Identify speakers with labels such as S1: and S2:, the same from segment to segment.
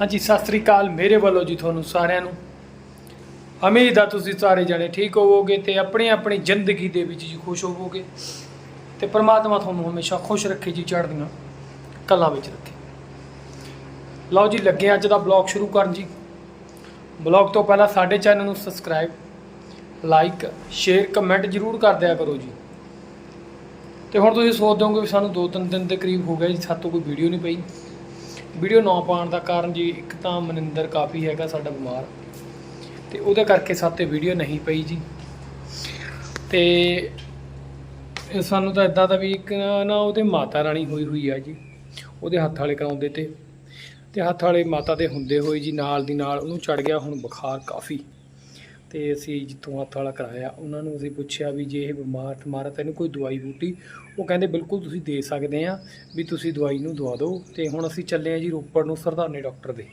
S1: ਹਾਂਜੀ, ਸਤਿ ਸ੍ਰੀ ਅਕਾਲ ਮੇਰੇ ਵੱਲੋਂ ਜੀ ਤੁਹਾਨੂੰ ਸਾਰਿਆਂ ਨੂੰ। ਉਮੀਦ ਆ ਤੁਸੀਂ ਸਾਰੇ ਜਣੇ ਠੀਕ ਹੋਵੋਗੇ ਤੇ ਆਪਣੀ ਆਪਣੀ ਜ਼ਿੰਦਗੀ ਦੇ ਵਿੱਚ ਜੀ ਖੁਸ਼ ਹੋਵੋਗੇ ਤੇ ਪ੍ਰਮਾਤਮਾ ਤੁਹਾਨੂੰ ਹਮੇਸ਼ਾ ਖੁਸ਼ ਰੱਖੇ ਜੀ, ਚੜ੍ਹਦੀਆਂ ਕਲਾਂ ਵਿੱਚ ਰੱਖੇ। ਲਓ ਜੀ, ਲੱਗੇ ਅੱਜ ਦਾ ਬਲੌਗ ਸ਼ੁਰੂ ਕਰਨ ਜੀ। ਬਲੌਗ ਤੋਂ ਪਹਿਲਾਂ ਸਾਡੇ ਚੈਨਲ ਨੂੰ ਸਬਸਕ੍ਰਾਈਬ, ਲਾਈਕ, ਸ਼ੇਅਰ, ਕਮੈਂਟ ਜਰੂਰ ਕਰ ਦਿਆ ਕਰੋ ਜੀ। ਤੇ ਹੁਣ ਤੁਸੀਂ ਸੋਚਦੇ ਹੋਵੋਗੇ ਵੀ ਸਾਨੂੰ 2-3 ਦਿਨ ਦੇ ਕਰੀਬ ਹੋ ਗਿਆ ਜੀ ਸਾਤੋਂ ਕੋਈ ਵੀਡੀਓ ਨਹੀਂ ਪਈ। ਵੀਡੀਓ ਨਾ ਪਾਉਣ ਦਾ ਕਾਰਨ ਜੀ, ਇੱਕ ਤਾਂ ਮਨਿੰਦਰ ਕਾਫੀ ਹੈਗਾ ਸਾਡਾ ਬਿਮਾਰ ਤੇ ਉਹਦੇ ਕਰਕੇ ਸਾਤੇ ਵੀਡੀਓ ਨਹੀਂ ਪਈ ਜੀ। ਤੇ ਸਾਨੂੰ ਤਾਂ ਇਦਾਂ ਦਾ ਵੀ ਇੱਕ ਨਾ ਉਹਦੇ ਮਾਤਾ ਰਾਣੀ ਹੋਈ ਹੋਈ ਆ ਜੀ, ਉਹਦੇ ਹੱਥ ਵਾਲੇ ਕਰਾਉਂਦੇ ਤੇ ਤੇ ਹੱਥ ਵਾਲੇ ਮਾਤਾ ਦੇ ਹੁੰਦੇ ਹੋਏ ਜੀ, ਨਾਲ ਦੀ ਨਾਲ ਉਹਨੂੰ ਚੜ ਗਿਆ, ਹੁਣ ਬੁਖਾਰ ਕਾਫੀ। ਤੇ ਅਸੀਂ ਜਿੱਥੋਂ ਹੱਥ ਵਾਲਾ ਕਰਾਇਆ, ਉਹਨਾਂ ਨੂੰ ਅਸੀਂ ਪੁੱਛਿਆ ਵੀ ਜੇ ਇਹ ਬਿਮਾਰ ਠਮਾਰਾ ਤਾਂ ਇਹਨੂੰ ਕੋਈ ਦਵਾਈ ਬੂਟੀ? ਉਹ ਕਹਿੰਦੇ, ਬਿਲਕੁਲ ਤੁਸੀਂ ਦੇ ਸਕਦੇ ਆ ਵੀ ਤੁਸੀਂ ਦਵਾਈ ਨੂੰ ਦਵਾ ਦਿਓ। ਤੇ ਹੁਣ ਅਸੀਂ ਚੱਲੇ ਆ ਜੀ ਰੋਪੜ ਨੂੰ ਸਰਦਾਨੇ ਡਾਕਟਰ ਦੇ।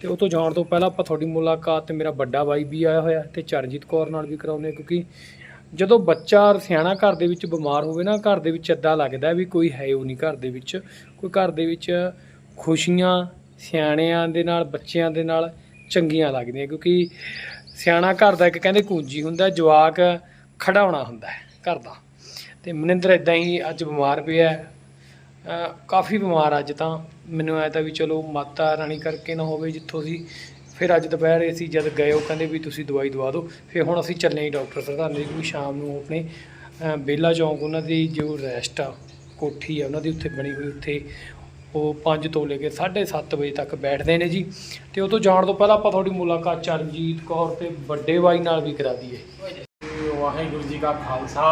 S1: ਤੇ ਉਹ ਤੋਂ ਜਾਣ ਤੋਂ ਪਹਿਲਾਂ ਆਪਾਂ ਤੁਹਾਡੀ ਮੁਲਾਕਾਤ ਤੇ ਮੇਰਾ ਵੱਡਾ ਬਾਈ ਵੀ ਆਇਆ ਹੋਇਆ ਤੇ ਚਰਨਜੀਤ ਕੌਰ ਨਾਲ ਵੀ ਕਰਾਉਂਦੇ ਕਿਉਂਕਿ ਜਦੋਂ ਬੱਚਾ ਸਿਆਣਾ ਘਰ ਦੇ ਵਿੱਚ ਬਿਮਾਰ ਹੋਵੇ ਨਾ, ਘਰ ਦੇ ਵਿੱਚ ਏਦਾਂ ਲੱਗਦਾ ਵੀ ਕੋਈ ਹੈ ਉਹ ਨਹੀਂ ਘਰ ਦੇ ਵਿੱਚ। ਕੋਈ ਘਰ ਦੇ ਵਿੱਚ ਖੁਸ਼ੀਆਂ ਸਿਆਣਿਆਂ ਦੇ ਨਾਲ, ਬੱਚਿਆਂ ਦੇ ਨਾਲ ਚੰਗੀਆਂ ਲੱਗਦੀਆਂ, ਕਿਉਂਕਿ ਸਿਆਣਾ ਘਰ ਦਾ ਇੱਕ ਕਹਿੰਦੇ ਕੂੰਜੀ ਹੁੰਦਾ, ਜਵਾਕ ਖੜਾਉਣਾ ਹੁੰਦਾ ਘਰ ਦਾ। ਤੇ ਮਨਿੰਦਰ ਇਦਾਂ ਹੀ ਅੱਜ ਬਿਮਾਰ ਪਿਆ ਕਾਫੀ ਬਿਮਾਰ ਅੱਜ ਤਾਂ। ਮੈਨੂੰ ਐ ਤਾਂ ਵੀ ਚਲੋ ਮਾਤਾ ਰਾਣੀ ਕਰਕੇ ਨਾ ਹੋਵੇ ਜਿੱਥੋਂ ਅਸੀਂ ਫਿਰ ਅੱਜ ਦੁਪਹਿਰ ਅਸੀਂ ਜਦ ਗਏ, ਉਹ ਕਹਿੰਦੇ ਵੀ ਤੁਸੀਂ ਦਵਾਈ ਦਵਾ ਦਿਓ। ਫਿਰ ਹੁਣ ਅਸੀਂ ਚੱਲੇ ਹੀ ਡਾਕਟਰ ਸਰਦਾਰ ਨੇ ਕੋਈ ਸ਼ਾਮ ਨੂੰ ਆਪਣੇ, ਅਹ ਬੇਲਾ ਚੌਂਕ, ਉਹਨਾਂ ਦੀ ਜੋ ਰੈਸਟ ਆ, ਕੋਠੀ ਆ, ਉਹਨਾਂ ਦੀ ਉੱਥੇ ਬਣੀ ਹੋਈ ਉੱਥੇ। ਉਹ 5 ਤੋਂ ਲੈ ਕੇ 7:30 ਵਜੇ ਤੱਕ ਬੈਠਦੇ ਨੇ ਜੀ। ਤੇ ਉਹ ਤੋਂ ਜਾਣ ਤੋਂ ਪਹਿਲਾਂ ਆਪਾਂ ਤੁਹਾਡੀ ਮੁਲਾਕਾਤ ਚਰਨਜੀਤ ਕੌਰ ਤੇ ਵੱਡੇ ਬਾਈ ਨਾਲ ਵੀ ਕਰਾ ਦਈਏ।
S2: ਵਾਹਿਗੁਰੂ ਜੀ ਕਾ ਖਾਲਸਾ,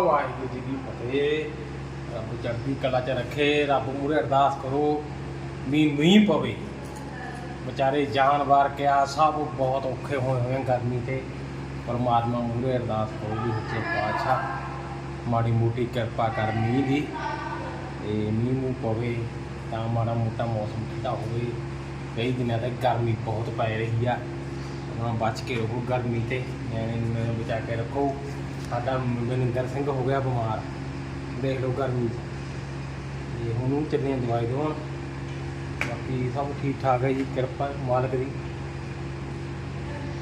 S2: ਵਾਹਿਗੁਰੂ ਜੀ ਕੀ ਫਤਿਹ। ਰੱਬ ਚੜ੍ਹਦੀ ਕਲਾ ਚ ਰੱਖੇ, ਰੱਬ ਮੂਹਰੇ ਅਰਦਾਸ ਕਰੋ, ਮੀਂਹ ਮੀਂਹ ਪਵੇ। ਵਿਚਾਰੇ ਜਾਨਵਰ ਕਿਆ, ਸਭ ਬਹੁਤ ਔਖੇ ਹੋਏ ਹੋਏ ਗਰਮੀ ਤੇ। ਪਰਮਾਤਮਾ ਮੂਹਰੇ ਅਰਦਾਸ ਕਰੋ ਵੀ ਸੱਚੇ ਪਾਤਸ਼ਾਹ, ਮਾੜੀ ਮੋਟੀ ਕਿਰਪਾ ਕਰ ਮੀਂਹ ਦੀ। ਤੇ ਮੀਂਹ ਨੂੰ ਪਵੇ। ਤਾਂ ਮਾੜਾ ਮੋਟਾ ਮੌਸਮ ਠੰਡਾ ਹੋਵੇ। ਕਈ ਦਿਨਾਂ ਤੱਕ ਗਰਮੀ ਬਹੁਤ ਪੈ ਰਹੀ ਆ। ਆਪਣਾ ਬਚ ਕੇ ਰਹੋ ਗਰਮੀ ਤੇ, ਨਿਆਣੇ ਨੂੰ ਬਚਾ ਕੇ ਰੱਖੋ। ਸਾਡਾ ਮਨਿੰਦਰ ਸਿੰਘ ਹੋ ਗਿਆ ਬਿਮਾਰ। ਦੇਖ ਲਓ ਗਰਮੀ। 'ਚ ਤੇ ਹੁਣ ਉਹ ਚੱਲੀਆਂ ਦਵਾਈ ਦਵਾਉਣ ਬਾਕੀ ਸਭ ਠੀਕ ਠਾਕ ਹੈ ਜੀ, ਕਿਰਪਾ ਮਾਲਕ ਦੀ।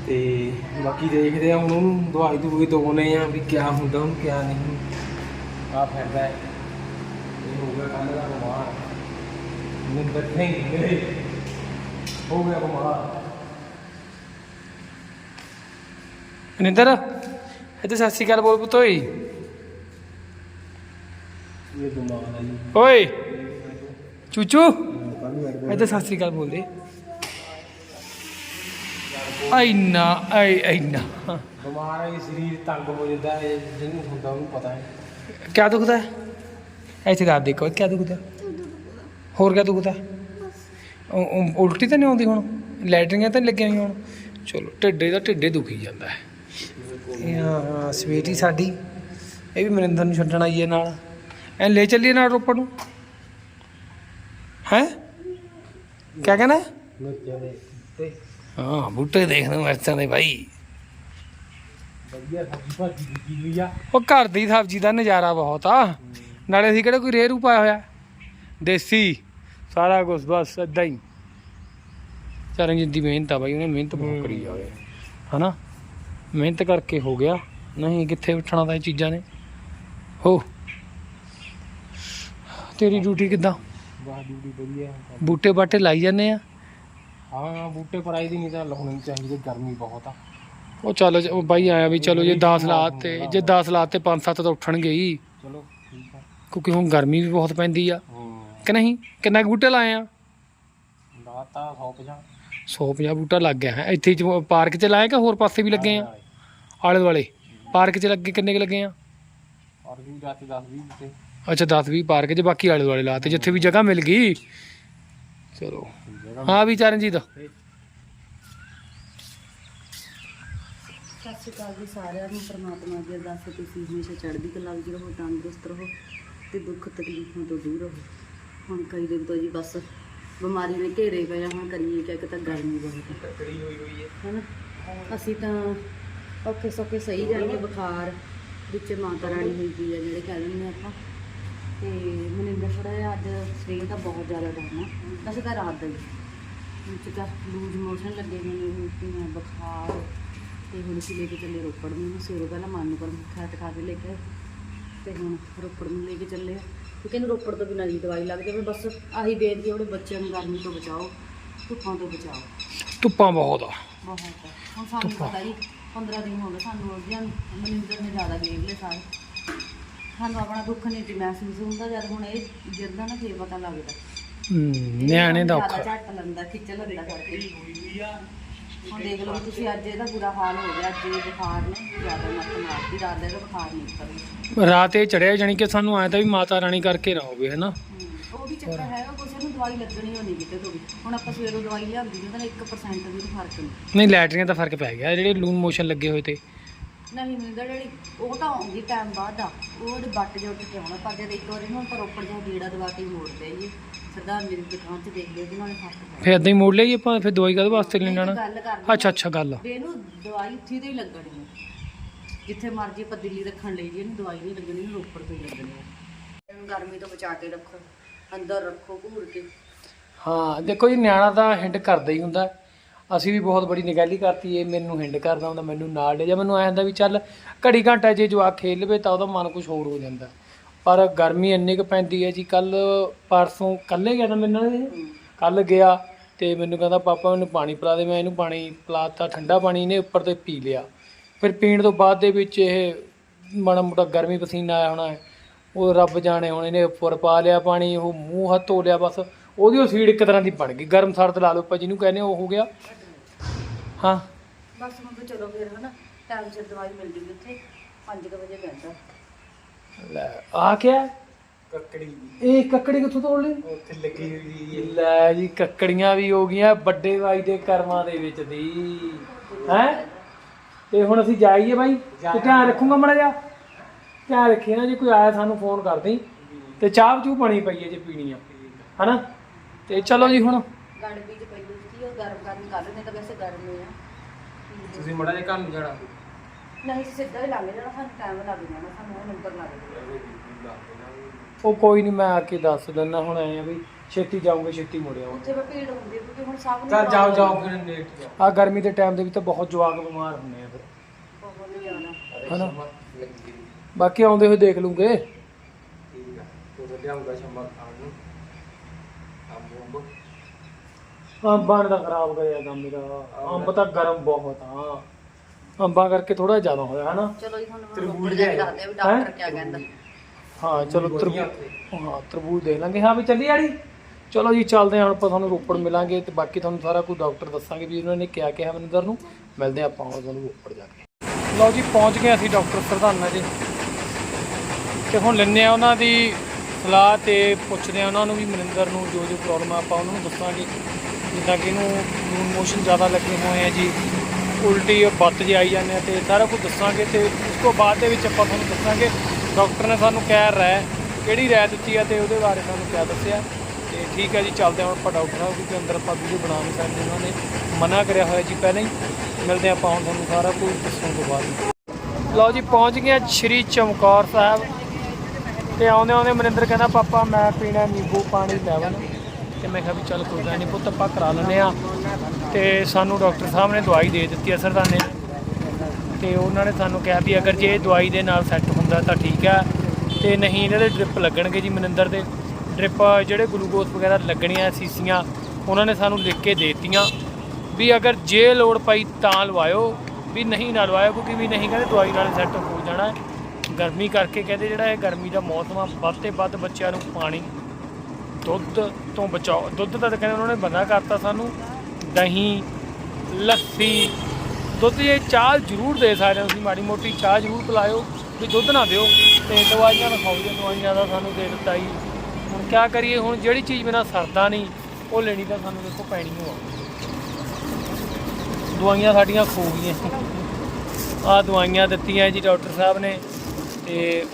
S2: ਤੇ ਬਾਕੀ ਦੇਖਦੇ ਆ ਹੁਣ ਉਹਨੂੰ ਦਵਾਈ ਦਵਾਈ ਦੋਨੇ ਆ ਵੀ ਕਿਆ ਹੁੰਦਾ ਉਹਨੂੰ, ਕਿਆ ਨਹੀਂ। ਆ ਫਿਰਦਾ ਇਹ ਹੋ ਗਿਆ ਕੱਲ ਦਾ ਬਿਮਾਰ। ਮਨਿੰਦਰ ਸਿੰਘ ਮੇਰੇ। ਹੋ ਗਿਆ ਬਿਮਾਰ।
S1: ਮਨਿੰਦਰ ਇੱਥੇ ਸਤਿ ਸ਼੍ਰੀ ਅਕਾਲ ਬੋਲ ਪੁੱਤ ਓਏ।
S2: ਇਹ ਬਿਮਾਰ ਹੈ ਜੀ।
S1: ਓਏ ਚੂਚੂ ਇੱਥੇ ਸਤਿ ਸ਼੍ਰੀ ਅਕਾਲ ਬੋਲਦੇ ਐਨਾ ਐ ਐਨਾ
S2: ਬਿਮਾਰ ਹੈ ਸਰੀਰ ਤੰਗ ਹੋ ਜਾਂਦਾ ਹੈ ਜਿਹਨੂੰ ਹੁੰਦਾ ਉਹਨੂੰ ਪਤਾ ਹੈ।
S1: ਕਿਆ ਦੁਖਦਾ ਹੈ? ਇੱਥੇ ਰਾਤ ਦੇਖੋ ਕਿਆ ਦੁਖਦਾ ਹੋਰ ਕਿਆ ਦੁਖਦਾ? ਉ- ਉ- ਉਲਟੀ ਤਾਂ ਨਹੀਂ ਆਉਂਦੀ ਹੁਣ? ਲੈਟਰਿੰਗਾਂ ਤਾਂ ਨਹੀਂ ਲੱਗੀਆਂ ਹੋਈਆਂ ਹੁਣ? ਚਲੋ ਢਿੱਡੇ ਦਾ ਢਿੱਡੇ ਦੁਖੀ ਜਾਂਦਾ ਹੈ। ਇਹ ਹਾਂ ਸਵੀਟੀ ਸਾਡੀ। ਇਹ ਵੀ ਮਨਿੰਦਰ ਨੂੰ ਛੱਡਣ ਆਈ ਹੈ ਨਾਲ। ਐ ਲੈ ਚੱਲੀਏ ਨਾਲ ਰੋਪੜ ਨੂੰ? ਹੈ? ਕਿਆ ਕਹਿਣਾ?
S2: ਤੇ
S1: ਹਾਂ ਬੂਟੇ ਦੇਖਣ ਮਿਰਚਾਂ ਦੇ ਭਾਈ ਉਹ ਘਰ ਦੀ ਸਬਜ਼ੀ ਦਾ ਨਜ਼ਾਰਾ ਬਹੁਤ ਆ। ਨਾਲੇ ਅਸੀਂ ਕਿਹੜਾ ਕੋਈ ਰੇਰੂ ਪਾਇਆ ਹੋਇਆ? ਦੇਸੀ। ਸਾਰਾ ਕੁਝ ਬਸ ਏਦਾਂ ਹੀ। ਚਰਨਜੀਤ ਦੀ ਮਿਹਨਤ ਆ ਬਾਈ ਉਹਨੇ ਮਿਹਨਤ ਬਹੁਤ ਕਰੀ ਆ ਹਨਾ? ਮਿਹਨਤ ਕਰਕੇ ਹੋ ਗਿਆ। ਨਹੀਂ ਕਿੱਥੇ ਉੱਠਣਾ ਤਾਂ ਇਹ ਚੀਜ਼ਾਂ ਨੇ। ਹੋ। ਤੇਰੀ ਡਿਊਟੀ ਕਿੱਦਾਂ?
S2: ਵਾਹ ਡਿਊਟੀ ਵਧੀਆ।
S1: ਬੂਟੇ ਬਾਟੇ ਲਾਈ ਜਾਂਦੇ ਆ?
S2: ਹਾਂ ਬੂਟੇ ਪਰ ਆਈ ਦੀ ਨਹੀਂ ਤਾਂ ਲਾਉਣੇ ਚਾਹੀਦੇ ਗਰਮੀ ਬਹੁਤ ਆ।
S1: ਉਹ ਚੱਲ ਉਹ ਬਾਈ ਆਇਆ ਵੀ ਚਲੋ ਜੇ 10 ਲਾਤ ਤੇ ਜੇ 10 ਲਾਤ ਤੇ 5-7 ਤਾਂ ਉੱਠਣਗੇ ਹੀ।
S2: ਚਲੋ ਠੀਕ ਆ।
S1: ਕਿਉਂਕਿ ਹੁਣ ਗਰਮੀ ਵੀ ਬਹੁਤ ਪੈਂਦੀ ਆ। ਕਿ ਨਹੀਂ? ਕਿੰਨਾ ਕੁ ਬੂਟੇ ਲਾਏ ਆ
S2: ਲਾਤਾ 150
S1: 150 ਬੂਟਾ ਲੱਗ ਗਿਆ ਹੈ। ਇੱਥੇ ਹੀ ਪਾਰਕ 'ਚ ਲਾਏ ਕਿ ਹੋਰ ਪਾਸੇ ਵੀ ਲੱਗੇ ਆ? ਆਲੇ ਦੁਆਲੇ। ਪਾਰਕ 'ਚ ਲੱਗੇ ਕਿੰਨੇ ਕੁ ਲੱਗੇ ਆ?
S2: ਔਰ ਵੀ ਰਾਤੀ 10 20 ਬੂਟੇ।
S1: ਅੱਛਾ 10 20 ਪਾਰਕ 'ਚ ਬਾਕੀ ਆਲੇ ਦੁਆਲੇ ਲਾਤੇ। ਜਿੱਥੇ ਵੀ ਜਗ੍ਹਾ ਮਿਲ ਗਈ। ਚਲੋ। ਹਾਂ ਵੀ ਚਰਨਜੀਤ।
S3: ਸਤਿ ਸ਼੍ਰੀ ਅਕਾਲ ਜੀ ਸਾਰਿਆਂ ਨੂੰ। ਪਰਮਾਤਮਾ ਦੀ ਅਰਦਾਸ ਹੈ ਤੁਸੀਂ ਹਮੇਸ਼ਾ ਚੜ੍ਹਦੀ ਕਲਾ ਵਿੱਚ ਰਹੋ ਤੰਦਰੁਸਤ ਰਹੋ ਤੇ ਦੁੱਖ ਤਕਲੀਫਾਂ ਤੋਂ ਦੂਰ ਰਹੋ। ਹੁਣ ਕਈ ਦਿਨ ਤੋਂ ਜੀ ਬਸ ਬਿਮਾਰੀ ਨੇ ਘੇਰੇ ਪਏ ਆ ਹੁਣ ਕਰੀਏ ਕਿ ਇੱਕ ਤਾਂ ਗਰਮੀ ਬਹੁਤ ਹੈ
S2: ਤਕੜੀ ਹੋਈ ਹੋਈ ਹੈ।
S3: ਹਨਾ? ਅਸੀਂ ਤਾਂ ਔਖੇ ਸੌਖੇ ਸਹੀ ਜਾਣਗੇ ਬੁਖਾਰ ਵਿੱਚ ਮਾਤਾ ਰਾਣੀ ਹੋਈ ਪਈ ਆ ਜਿਹੜੇ ਕਹਿ ਦਿੰਦੇ ਆਪਾਂ। ਤੇ ਮਨਿੰਦਰ ਥੋੜਾ ਜਿਹਾ ਅੱਜ ਸਵੇਰ ਦਾ ਬਹੁਤ ਜ਼ਿਆਦਾ ਡਰਨਾ ਵੈਸੇ ਤਾਂ ਰਾਤ ਦਾ ਹੀ ਵਿੱਚ ਤਾਂ ਲੂਜ਼ ਮੋਸ਼ਨ ਲੱਗੇ ਹੋਏ ਨੇ ਉਲਟੀਆਂ ਬੁਖਾਰ ਤੇ ਹੁਣ ਅਸੀਂ ਲੈ ਕੇ ਚੱਲੇ ਰੋਪੜ ਨੂੰ। ਸਵੇਰੋਂ ਪਹਿਲਾਂ ਮਨ ਨੂੰ ਪਰ ਖਾ ਕੇ ਲੈ ਕੇ। ਤੇ ਹੁਣ ਰੋਪੜ ਨੂੰ ਲੈ ਕੇ ਚੱਲੇ ਆ ਕਿਉਂਕਿ ਇਹਨੂੰ ਰੋਪੜ ਤੋਂ ਬਿਨਾਂ ਦੀ ਦਵਾਈ ਲੱਗ ਜਾਵੇ ਬਸ ਆਹੀ ਬੇਨਤੀ ਉਹਦੇ ਬੱਚਿਆਂ ਨੂੰ ਗਰਮੀ ਤੋਂ ਬਚਾਓ ਧੁੱਪਾਂ ਤੋਂ ਬਚਾਓ।
S1: ਧੁੱਪਾਂ ਬਹੁਤ ਆ।
S3: ਬਹੁਤ ਹੈ। ਹੁਣ ਸਾਨੂੰ ਪਤਾ ਜੀ 15 ਦਿਨ ਹੋ ਗਏ ਸਾਨੂੰ ਉਹਦੀਆਂ ਮਨਿੰਦਰ ਨੇ ਜ਼ਿਆਦਾ ਵੇਖ ਲਏ ਸਾਰੇ। ਸਾਨੂੰ ਆਪਣਾ ਦੁੱਖ ਨਹੀਂ ਸੀ ਮਹਿਸੂਸ ਹੁੰਦਾ ਜਦ ਹੁਣ ਇਹ ਜਿਰਦਾ ਨਾ ਫੇਰ ਪਤਾ ਲੱਗਦਾ।
S1: ਹਮ, ਨਿਆਣੇ ਦਾ
S3: ਜ਼ਿਆਦਾ
S1: ਔਖਾ।
S3: ਝੱਟ ਲੰਦਾ ਖਿੱਚ ਲੰਦਾ ਕਰਕੇ। ਹੁਣ ਦੇਖ ਲਓ ਤੁਸੀਂ ਅੱਜ ਇਹਦਾ ਬੁਰਾ ਹਾਲ ਹੋ ਗਿਆ ਅੱਜ ਇਹ ਬੁਖਾਰ ਨੇ ਜ਼ਿਆਦਾ ਮੱਤ ਮਾਰਦੀ ਰਾਤ ਦਾ ਇਹਦਾ ਬੁਖਾਰ ਨਹੀਂ ਉਤਰਦਾ
S1: ਰਾਤ ਇਹ ਚੜਿਆ ਜਾਣੀ ਕਿ ਸਾਨੂੰ ਆਇਆ ਤਾਂ ਵੀ ਮਾਤਾ ਰਾਣੀ ਕਰਕੇ ਰਹੋਗੇ ਹਨਾ?
S3: ਉਹ ਵੀ ਚੱਕਰ ਹੈ ਉਹ ਕਿਸੇ ਨੂੰ ਦਵਾਈ ਲੱਗਣੀ ਹੋਣੀ ਕਿਤੇ ਤੋਂ ਵੀ। ਹੁਣ ਆਪਾਂ ਸਵੇਰੋਂ ਦਵਾਈ ਲਿਆਂਦੀ ਉਹਦਾ 1% ਵੀ ਫ਼ਰਕ ਨਹੀਂ।
S1: ਨਹੀਂ ਲੈਟਰੀਆਂ ਦਾ ਫ਼ਰਕ ਪੈ ਗਿਆ ਜਿਹੜੇ ਲੂਨ ਮੋਸ਼ਨ ਲੱਗੇ ਹੋਏ ਤੇ।
S3: ਨਹੀਂ ਮਿਲਦਾ ਜਿਹੜੀ ਉਹ ਤਾਂ ਆਉਂਦੀ ਟਾਈਮ ਬਾਅਦ ਆ। ਉਹ ਉਹਦੇ ਬੱਟ ਜੇ ਉੱਠ ਕੇ ਆਉਣਾ ਪਰ ਜਦ ਇੱਕ ਵਾਰੀ ਨੂੰ ਪਰ ਉੱਪਰ ਜਾ ਗੇੜਾ ਦਵਾ ਕੇ ਮੋੜਦੇ ਜੀ ਸਰਦਾਰ ਮੇਰੀ ਦੁਕਾਨ 'ਚ ਦੇਖ ਲਿਓ ਉਹਦੇ ਨਾਲ ਫ਼ਰਕ ਪੈ
S1: ਫਿਰ ਇਦਾਂ ਹੀ ਮੋੜ ਲਈ ਆਪਾਂ ਫਿਰ ਦਵਾਈ ਕਾਹਦੇ ਵਾਸਤੇ ਲੈਣ ਜਾਣਾ?
S3: ਗੱਲ
S1: ਅੱਛਾ ਅੱਛਾ ਗੱਲ ਆ।
S3: ਵੀ ਇਹਨੂੰ ਦਵਾਈ ਉੱਥੇ ਤੇ ਹੀ ਲੱਗਣੀ ਹੈ ਜਿੱਥੇ ਮਰਜ਼ੀ ਆਪਾਂ ਦਿੱਲੀ ਰੱਖਣ ਲਈ ਜੀ ਇਹਨੂੰ ਦਵਾਈ ਨਹੀਂ ਲੱਗਣੀ ਇਹਨੂੰ ਰੋਪੜ ਤੋਂ ਹੀ ਲੱਗਣੀ ਹੈ ਇਹਨੂੰ ਗਰਮੀ ਤੋਂ ਬਚਾ ਕੇ ਰੱਖੋ ਅੰਦਰ ਰੱਖੋ ਘੂਰ ਕੇ।
S1: ਹਾਂ ਦੇਖੋ ਜੀ ਨਿਆਣਾ ਤਾਂ ਹਿੰਡ ਕਰਦਾ ਹੀ ਹੁੰਦਾ। ਅਸੀਂ ਵੀ ਬਹੁਤ ਬੜੀ ਨਿਗਹਿਲੀ ਕਰਤੀ, ਇਹ ਮੈਨੂੰ ਹਿੰਡ ਕਰਦਾ ਹੁੰਦਾ, ਮੈਨੂੰ ਨਾਲ ਲੈ ਜਾ, ਮੈਨੂੰ ਐਂ ਹੁੰਦਾ ਵੀ ਚੱਲ ਘੜੀ ਘੰਟਾ ਜੇ ਜਵਾਕ ਖੇਲ ਲਵੇ ਤਾਂ ਉਹਦਾ ਮਨ ਕੁਝ ਹੋਰ ਹੋ ਜਾਂਦਾ। ਪਰ ਗਰਮੀ ਇੰਨੀ ਕੁ ਪੈਂਦੀ ਹੈ ਜੀ ਕੱਲ ਪਰਸੋਂ ਕੱਲੇ ਗਿਆ ਤਾਂ ਮੈਨੂੰ ਕੱਲ ਗਿਆ ਤੇ ਮੈਨੂੰ ਕਹਿੰਦਾ, ਪਾਪਾ, ਮੈਨੂੰ ਪਾਣੀ ਪਿਲਾ ਦੇ, ਮੈਂ ਇਹਨੂੰ ਪਾਣੀ ਪਿਲਾਤਾ, ਠੰਡਾ ਪਾਣੀ ਇਹਨੇ ਉੱਪਰ ਤੇ ਪੀ ਲਿਆ। ਫਿਰ ਪੀਣ ਤੋਂ ਬਾਅਦ ਦੇ ਵਿੱਚ ਇਹ ਮਾੜਾ ਮੋਟਾ ਗਰਮੀ ਪਸੀਨਾ ਆਇਆ ਹੋਣਾ ਉਹ ਰੱਬ ਜਾਣੇ ਹੁਣ ਇਹਨੇ ਉੱਪਰ ਪਾ ਲਿਆ ਪਾਣੀ, ਉਹ ਮੂੰਹ ਹੱਥ ਧੋ ਲਿਆ ਬਸ। ਉਹਦੀ ਉਹ ਸੀੜ ਇੱਕ ਤਰ੍ਹਾਂ ਦੀ ਬਣ ਗਈ। ਗਰਮ ਸਰਦ ਲਾ ਲਓ ਆਪਾਂ ਜਿਹਨੂੰ ਕਹਿੰਦੇ ਉਹ ਹੋ ਗਿਆ। ਹਾਂ।
S3: ਬਸ ਹੁਣ ਤਾਂ ਚਲੋ ਫਿਰ ਹਨਾ? ਟਾਈਮ ਸਿਰ ਦਵਾਈ ਮਿਲ ਜੂਗੀ ਉੱਥੇ। 5 ਵਜੇ ਬੈਠਾ
S1: ਲੈ ਆ ਕਿਆ?
S2: ਕੱਕੜੀ।
S1: ਇਹ ਕੱਕੜੀ ਕਿੱਥੋਂ ਤੋੜ ਲਈ?
S2: ਉੱਥੇ ਲੱਗੀ ਹੋਈ
S1: ਲੈ ਜੀ ਕੱਕੜੀਆਂ ਵੀ ਹੋ ਗਈਆਂ ਵੱਡੇ ਬਾਈ ਦੇ ਕਰਮਾਂ ਦੇ ਵਿੱਚ ਦੀ। ਹੈ? ਤੇ ਹੁਣ ਅਸੀਂ ਜਾਈਏ ਬਾਈ ਤੇ ਧਿਆਨ ਰੱਖੂਗਾ ਮੜਾ ਜਾ ਧਿਆਨ ਰੱਖੀ ਨਾ ਜੇ ਕੋਈ ਆਇਆ ਸਾਨੂੰ ਫੋਨ ਕਰ ਦੇਈ ਤੇ ਚਾਹ ਚੂ ਬਣੀ ਪਈ ਹੈ ਜੇ ਪੀਣੀ ਆ। ਹਨਾ? ਤੇ ਚਲੋ ਜੀ ਹੁਣ।
S3: ਗੜਬੀ ਚ ਪਈ ਹੋਈ ਸੀ ਉਹ ਗਰਮ ਕਰਨ ਕੱਲ ਨੇ ਤਾਂ ਵੈਸੇ ਗਰਮ ਹੀ ਆ।
S2: ਤੁਸੀਂ ਮੜਾ ਜਿਹਾ ਕੰਮ ਜਾਣਾ?
S3: ਨਹੀਂ ਸਿੱਧਾ ਹੀ ਲੱਗ ਜਾਣਾ ਸਾਨੂੰ ਟਾਈਮ ਲੱਗ ਜਾਣਾ ਸਾਨੂੰ ਉਹ ਨੰਬਰ ਲੱਗ ਜਾਣਾ
S1: ਉਹ ਕੋਈ ਨਹੀਂ ਮੈਂ ਆ ਕੇ ਦੱਸ ਦਿੰਦਾ ਹੁਣ ਆਏ ਆ ਵੀ ਛੇਤੀ ਜਾਊਂਗੇ ਛੇਤੀ ਮੁੜ ਆਉਂਗੇ
S3: ਉੱਥੇ ਮੈਂ ਭੀੜ ਹੁੰਦੀ ਕਿਉਂਕਿ ਹੁਣ ਸਭ ਨੂੰ
S2: ਚੱਲ ਜਾਓ ਜਾਓ ਫਿਰ ਨੇਟ ਜਾਓ।
S1: ਆ ਗਰਮੀ ਦੇ ਟਾਈਮ ਦੇ ਵਿੱਚ ਤਾਂ ਬਹੁਤ ਜਵਾਕ ਬਿਮਾਰ ਹੁੰਦੇ ਆ ਫਿਰ।
S3: ਬਹੁਤ ਨਹੀਂ ਜਾਣਾ
S1: ਹਨਾ? ਬਾਕੀ ਆਉਂਦੇ ਹੋਏ ਦੇਖ ਲੂੰਗੇ।
S2: ਠੀਕ ਆ ਤੂੰ ਲਿਆਉਂਗਾ ਸ਼ਮਾ ਖਾਣ ਨੂੰ ਅੰਬ ਅੰਬ
S1: ਨੇ ਤਾਂ ਖਰਾਬ ਕਰਿਆ ਕੰਮ ਮੇਰਾ ਅੰਬ ਤਾਂ ਗਰਮ ਬਹੁਤ ਆ। ਅੰਬਾਂ ਕਰਕੇ ਥੋੜਾ ਜ਼ਿਆਦਾ ਹੋਇਆ ਹਨਾ?
S3: ਚਲੋ ਜੀ ਤੁਹਾਨੂੰ
S2: ਲਿਆਇਓ।
S3: ਦੱਸਦੇ ਆ ਵੀ ਡਾਕਟਰ ਕੀ ਕਹਿੰਦਾ।
S1: ਹਾਂ ਚਲੋ ਤਰਬੂਜ ਹਾਂ ਤਰਬੂਜ ਦੇਖ ਲਾਂਗੇ। ਹਾਂ ਵੀ ਚੱਲੀ ਆੜੀ? ਚਲੋ ਜੀ ਚੱਲਦੇ ਹਾਂ ਹੁਣ ਆਪਾਂ ਤੁਹਾਨੂੰ ਰੋਪੜ ਮਿਲਾਂਗੇ ਤੇ ਬਾਕੀ ਤੁਹਾਨੂੰ ਸਾਰਾ ਕੁਝ ਡਾਕਟਰ ਦੱਸਾਂਗੇ ਵੀ ਉਹਨਾਂ ਨੇ ਕਿਹਾ ਕਿਹਾ ਮਨਿੰਦਰ ਨੂੰ। ਮਿਲਦੇ ਹਾਂ ਆਪਾਂ ਤੁਹਾਨੂੰ ਰੋਪੜ ਜਾ ਕੇ। ਲਓ ਜੀ ਪਹੁੰਚ ਗਏ ਅਸੀਂ ਡਾਕਟਰ ਸਰਦਾਨਾ ਜੀ। ਤੇ ਹੁਣ ਲੈਂਦੇ ਆ ਉਹਨਾਂ ਦੀ ਸਲਾਹ ਤੇ ਪੁੱਛਦੇ ਆ ਉਹਨਾਂ ਨੂੰ ਵੀ ਮਨਿੰਦਰ ਨੂੰ ਜੋ ਜੋ ਪ੍ਰੋਬਲਮ ਆ ਆਪਾਂ ਉਹਨਾਂ ਨੂੰ ਦੱਸਾਂਗੇ। ਜਿੱਦਾਂ ਕਿ ਇਹਨੂੰ ਲੂਨ ਮੋਸ਼ਨ ਜ਼ਿਆਦਾ ਲੱਗੇ ਹੋਏ ਆ ਜੀ। ਉਲਟੀ ਬੱਤ ਜੇ ਆਈ ਜਾਂਦੇ ਆ ਤੇ ਸਾਰਾ ਕੁਝ ਦੱਸਾਂਗੇ ਤੇ ਉਸ ਤੋਂ ਬਾਅਦ ਦੇ ਵਿੱਚ ਆਪਾਂ ਤੁਹਾਨੂੰ ਦੱਸਾਂਗੇ ਡਾਕਟਰ ਨੇ ਸਾਨੂੰ ਕਹਿ ਰਾਇ ਕਿਹੜੀ ਰਾਇ ਦਿੱਤੀ ਆ ਤੇ ਉਹਦੇ ਬਾਰੇ ਸਾਨੂੰ ਕਿਆ ਦੱਸਿਆ। ਤੇ ਠੀਕ ਹੈ ਜੀ, ਚੱਲਦੇ ਹਾਂ ਹੁਣ ਆਪਾਂ ਡਾਕਟਰ ਸਾਹਿਬ ਕਿਉਂਕਿ ਅੰਦਰ ਆਪਾਂ ਵੀਡੀਓ ਬਣਾ ਨਹੀਂ ਸਕਦੇ, ਉਹਨਾਂ ਨੇ ਮਨਾ ਕਰਿਆ ਹੋਇਆ ਜੀ ਪਹਿਲਾਂ ਹੀ। ਮਿਲਦੇ ਹਾਂ ਆਪਾਂ ਹੁਣ ਤੁਹਾਨੂੰ ਸਾਰਾ ਕੁਝ ਦੱਸਣ ਤੋਂ ਬਾਅਦ। ਲਓ ਜੀ, ਪਹੁੰਚ ਗਏ ਹਾਂ ਸ਼੍ਰੀ ਚਮਕੌਰ ਸਾਹਿਬ। ਤੇ ਆਉਂਦੇ ਆਉਂਦੇ ਮਨਿੰਦਰ ਕਹਿੰਦਾ, ਪਾਪਾ, ਮੈਂ ਪੀਣਾ ਨਿੰਬੂ ਪਾਣੀ ਲੈਵਨ ਤੇ ਮੈਂ ਕਿਹਾ ਵੀ ਚੱਲ ਕੋਈ ਗੱਲ ਨਹੀਂ ਪੁੱਤ, ਆਪਾਂ ਕਰਾ ਲੈਂਦੇ ਆ ਤੇ ਸਾਨੂੰ ਡਾਕਟਰ ਸਾਹਿਬ ਨੇ ਦਵਾਈ ਦੇ ਦਿੱਤੀ ਆ ਸਰਦਾਨੇ ਤੇ ਉਹਨਾਂ ਨੇ ਸਾਨੂੰ ਕਿਹਾ ਵੀ ਅਗਰ ਜੇ ਇਹ ਦਵਾਈ ਦੇ ਨਾਲ ਸੈੱਟ ਹੁੰਦਾ ਤਾਂ ਠੀਕ ਆ। ਤੇ ਨਹੀਂ, ਇਹਨਾਂ ਦੇ ਡ੍ਰਿਪ ਲੱਗਣਗੇ ਜੀ ਮਨਿੰਦਰ ਦੇ। ਡ੍ਰਿਪ ਜਿਹੜੇ ਗਲੂਕੋਜ਼ ਵਗੈਰਾ ਲੱਗਣੀਆਂ, ਸੀਸੀਆਂ, ਉਹਨਾਂ ਨੇ ਸਾਨੂੰ ਲਿਖ ਕੇ ਦੇ ਦਿੱਤੀਆਂ। ਵੀ ਅਗਰ ਜੇ ਲੋੜ ਪਈ ਤਾਂ ਲਵਾਇਓ। ਵੀ ਨਹੀਂ ਨਾ ਲਵਾਇਓ, ਕਿਉਂਕਿ ਵੀ ਨਹੀਂ ਕਹਿੰਦੇ ਦਵਾਈ ਨਾਲ ਸੈੱਟ ਹੋ ਜਾਣਾ। ਗਰਮੀ ਕਰਕੇ ਕਹਿੰਦੇ ਜਿਹੜਾ ਇਹ ਗਰਮੀ ਦਾ ਮੌਸਮ ਆ, ਵੱਧ ਤੇ ਵੱਧ ਬੱਚਿਆਂ ਨੂੰ ਪਾਣੀ ਦੁੱਧ ਤੋਂ ਬਚਾਓ। ਦੁੱਧ ਤਾਂ ਕਹਿੰਦੇ ਉਹਨਾਂ ਨੇ ਬੰਦਾ ਕਰਤਾ ਸਾਨੂੰ, ਦਹੀਂ, ਲੱਸੀ। ਦੁੱਧ ਜੇ ਚਾਹ ਜ਼ਰੂਰ ਦੇ ਸਕਦੇ ਹੋ ਤੁਸੀਂ, ਮਾੜੀ ਮੋਟੀ ਚਾਹ ਜ਼ਰੂਰ ਪਿਲਾਇਓ, ਵੀ ਦੁੱਧ ਨਾ ਦਿਓ। ਤੇ ਦਵਾਈਆਂ ਨਾ ਖਾਓ ਜੀ, ਦਵਾਈਆਂ ਦਾ ਸਾਨੂੰ ਦੇ ਦਿੱਤਾ ਜੀ। ਹੁਣ ਕੀ ਕਰੀਏ, ਹੁਣ ਜਿਹੜੀ ਚੀਜ਼ ਬਿਨਾ ਸਰਦਾ ਨਹੀਂ, ਉਹ ਲੈਣੀ ਤਾਂ ਸਾਨੂੰ ਦੇਖੋ ਪੈਣੀ ਓ ਦਵਾਈਆਂ ਸਾਡੀਆਂ ਖੋ ਗਈਆਂ। ਆ ਦਵਾਈਆਂ ਦਿੱਤੀਆਂ ਜੀ ਡਾਕਟਰ ਸਾਹਿਬ ਨੇ, ਤੇ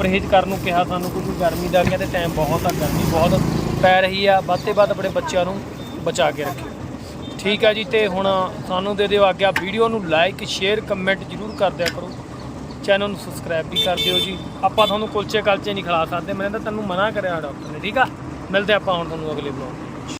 S1: ਪਰਹੇਜ਼ ਕਰਨ ਨੂੰ ਕਿਹਾ ਸਾਨੂੰ, ਕਿਉਂਕਿ ਗਰਮੀ ਦਾ ਕਹਿੰਦੇ ਟਾਈਮ ਬਹੁਤ ਆ, ਗਰਮੀ ਬਹੁਤ ਪੈ ਰਹੀ ਆ, ਵੱਧ ਤੇ ਵੱਧ ਆਪਣੇ ਬੱਚਿਆਂ ਨੂੰ ਬਚਾ ਕੇ ਰੱਖਿਓ ਠੀਕ ਆ ਜੀ, ਤੇ ਹੁਣ ਸਾਨੂੰ ਦੇ ਦਿਓ ਆਗਿਆ ਵੀਡੀਓ ਨੂੰ ਲਾਈਕ ਸ਼ੇਅਰ ਕਮੈਂਟ ਜ਼ਰੂਰ ਕਰ ਦਿਆ ਕਰੋ। ਚੈਨਲ ਨੂੰ ਸਬਸਕ੍ਰਾਈਬ ਵੀ ਕਰ ਦਿਓ ਜੀ। ਆਪਾਂ ਤੁਹਾਨੂੰ ਕੁਲਚੇ ਕਲਚੇ ਨਹੀਂ ਖਿਲਾ ਸਕਦੇ, ਮੈਂ ਤਾਂ ਤੁਹਾਨੂੰ ਮਨਾ ਕਰਿਆ ਡਾਕਟਰ ਨੇ, ਠੀਕ ਆ? ਮਿਲਦੇ ਆਪਾਂ ਹੁਣ ਤੁਹਾਨੂੰ ਅਗਲੇ ਬਲੌਗ